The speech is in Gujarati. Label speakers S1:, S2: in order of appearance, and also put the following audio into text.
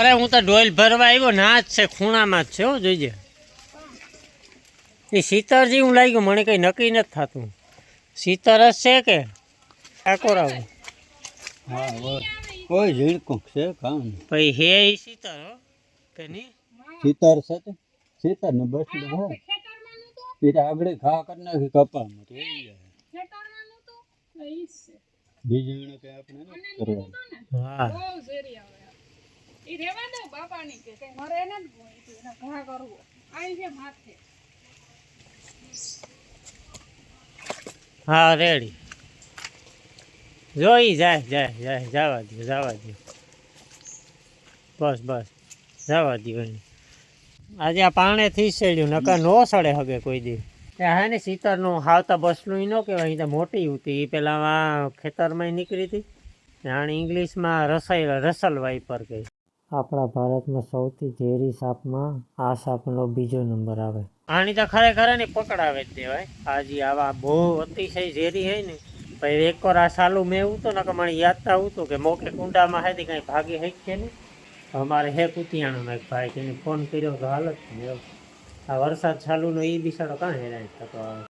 S1: અરે હું તો ડોલ ભરવા આવ્યો ના જ છે ખૂણામાં જ છે હો જોઈજે એ સીતરજી જેવું લાગ્યું મને કંઈ નક્કી નથી થતું. સીતર જ છે કે? ઠાકોરાવું
S2: હા કોઈ કોઈ ઝીણકું છે કામ
S1: ભાઈ હે ઈ સીતર હો કે નહીં?
S2: સીતર છે તે? સીતર ને બસ હો. એ તો આગળ ઘા કરી નાખી કપામાં તો એ જાય બીજું કઈ આપણે નથી કરવાનું.
S1: હા. હા રેડી. જોઈ, જાય જાય જાય, જવા દો જવા દો બસ બસ, જવા દો આજે આ પાણેથી સડ્યું નકર નો સડે હવે કોઈ દી. હા ને સીતરનું હાવતા બસલું ન કહેવાય, અહીં તો મોટી હતી એ પેલા ખેતરમાં નીકળી હતી. ને ઇંગ્લિશમાં રસાઈ રસલ વાઈપર કહે આપણા ભારતમાં સૌથી ઝેરી સાપમાં આ સાપનો બીજો નંબર આવે. આની તો ખરેખર ને પકડાવે જ દેવાય આજે આવા બહુ અતિશય ઝેરી હોય ને પછી એક વાર આ સાલું મેં એવું ને, કે મને યાદ આવતું કે મોકે કુંડામાં હતી કાંઈ ભાગી છે ને અમારે હે કુતિયાણાનો એક ભાઈ તેને ફોન કર્યો તો હાલત જ આ વરસાદ ચાલુનો એ બિસાડો કાં હેરાન થતો આવે.